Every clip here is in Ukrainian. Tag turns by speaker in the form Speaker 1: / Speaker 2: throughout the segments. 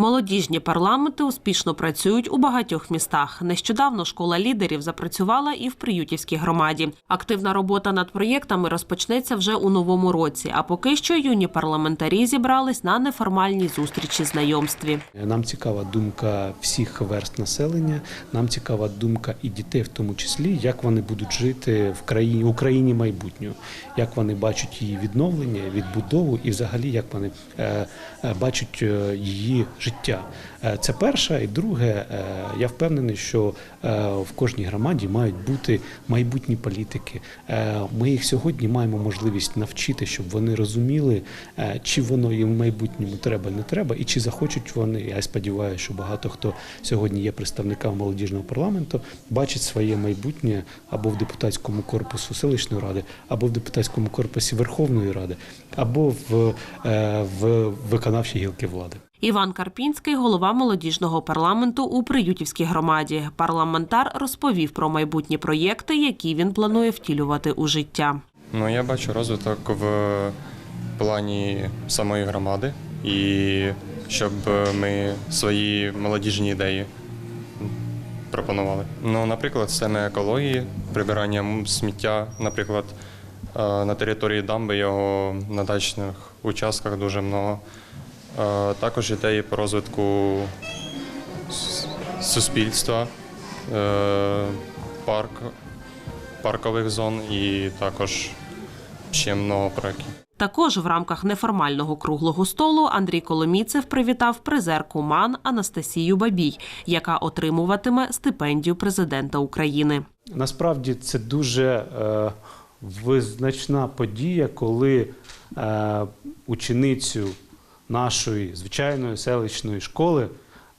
Speaker 1: Молодіжні парламенти успішно працюють у багатьох містах. Нещодавно школа лідерів запрацювала і в Приютівській громаді. Активна робота над проєктами розпочнеться вже у новому році. А поки що юні парламентарі зібрались на неформальній зустрічі знайомстві.
Speaker 2: Нам цікава думка всіх верст населення. Нам цікава думка і дітей, в тому числі, як вони будуть жити в країні в Україні майбутнього, як вони бачать її відновлення, відбудову, і взагалі як вони е, е, бачать е, її життя. Е, Це перше. І друге, е, я впевнений, що е, в кожній громаді мають бути майбутні політики. Ми їх сьогодні маємо можливість навчити, щоб вони розуміли, чи воно їм в майбутньому треба, не треба, і чи захочуть вони. Я сподіваюся, що багато хто сьогодні є представниками молодіжного парламенту, бачить своє майбутнє або в депутатському корпусу селищної ради, або в депутатському корпусі Верховної Ради, або в, в виконавчій гілки влади.
Speaker 1: Іван Карпінський, голова молодіжного парламенту у Приютівській громаді. Парламентар розповів про майбутні проєкти, які він планує втілювати у життя.
Speaker 3: Ну, я бачу розвиток в плані самої громади і щоб ми свої молодіжні ідеї пропонували. Ну, наприклад, саме екології, прибирання сміття, наприклад, е, на території дамби його на дачних участках дуже много. Е, Також ідеї по розвитку суспільства, е, парк, паркових зон і також ще много проєктів.
Speaker 1: Також в рамках неформального круглого столу Андрій Коломійцев привітав призерку МАН Анастасію Бабій, яка отримуватиме стипендію президента України.
Speaker 2: Насправді це дуже е, визначна подія, коли е, ученицю нашої звичайної селищної школи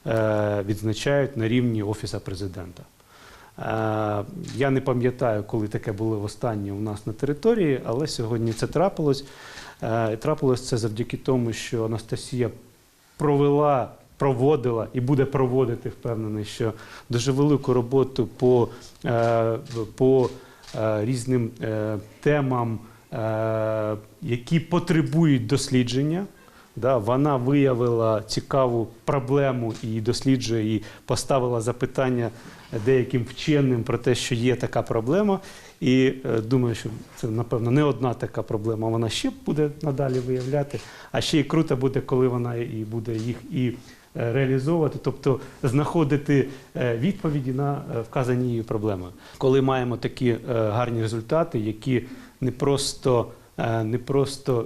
Speaker 2: е, відзначають на рівні Офіса президента. Е, Я не пам'ятаю, коли таке було востаннє у нас на території, але сьогодні це трапилось. Е, і Трапилось це завдяки тому, що Анастасія провела, проводила і буде проводити, впевнений, що дуже велику роботу по, по різним темам, які потребують дослідження. Да, вона виявила цікаву проблему і досліджує, і поставила запитання деяким вченим про те, що є така проблема. І е, думаю, що це, напевно, не одна така проблема. Вона ще буде надалі виявляти. А ще й круто буде, коли вона і буде їх і е, реалізовувати, тобто знаходити е, відповіді на е, вказані її проблеми. Коли маємо такі гарні результати, які не просто не просто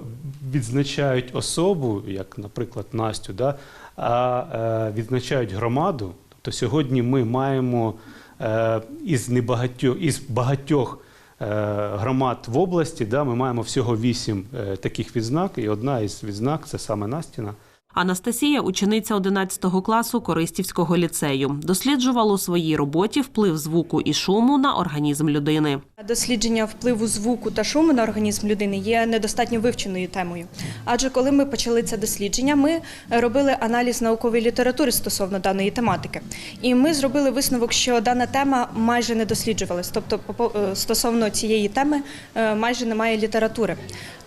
Speaker 2: відзначають особу, як, наприклад, Настю, да, а е, відзначають громаду. Тобто сьогодні ми маємо е, із небагатьох із багатьох е, громад в області, да, ми маємо всього вісім е, таких відзнак, і одна із відзнак це саме Настіна.
Speaker 1: Анастасія учениця 11 класу Користівського ліцею. Досліджувала у своїй роботі вплив звуку і шуму на організм людини.
Speaker 4: Дослідження впливу звуку та шуму на організм людини є недостатньо вивченою темою. Адже коли ми почали це дослідження, ми робили аналіз наукової літератури стосовно даної тематики. І ми зробили висновок, що дана тема майже не досліджувалась. Тобто, е, стосовно цієї теми е, майже немає літератури.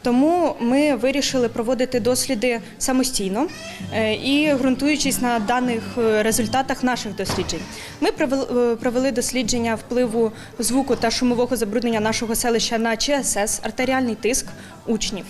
Speaker 4: Тому ми вирішили проводити досліди самостійно е, і ґрунтуючись на даних е, результатах наших досліджень. Ми провели- е, провели дослідження впливу звуку та шумового забруднення нашого селища на ЧСС, артеріальний тиск учнів.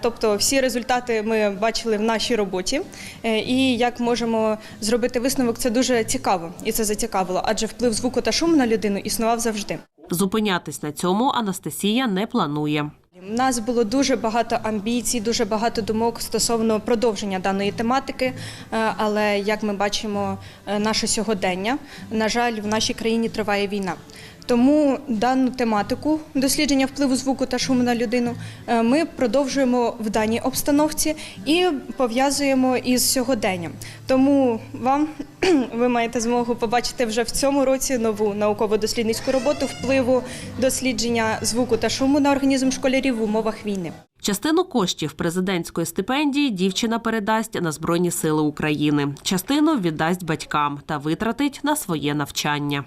Speaker 4: Тобто всі результати ми бачили в нашій роботі. І як можемо зробити висновок, це дуже цікаво і це зацікавило, адже вплив звуку та шуму на людину існував завжди.
Speaker 1: Зупинятись на цьому Анастасія не планує.
Speaker 4: У нас було дуже багато амбіцій, дуже багато думок стосовно продовження даної тематики. Е, Але як ми бачимо, е, наше сьогодення, на жаль, в нашій країні триває війна. Тому дану тематику дослідження впливу звуку та шуму на людину е, ми продовжуємо в даній обстановці і пов'язуємо із сьогоденням. Тому вам ви маєте змогу побачити вже в цьому році нову науково-дослідницьку роботу впливу дослідження звуку та шуму на організм школярів в умовах війни.
Speaker 1: Частину коштів президентської стипендії дівчина передасть на Збройні Сили України. Частину віддасть батькам та витратить на своє навчання.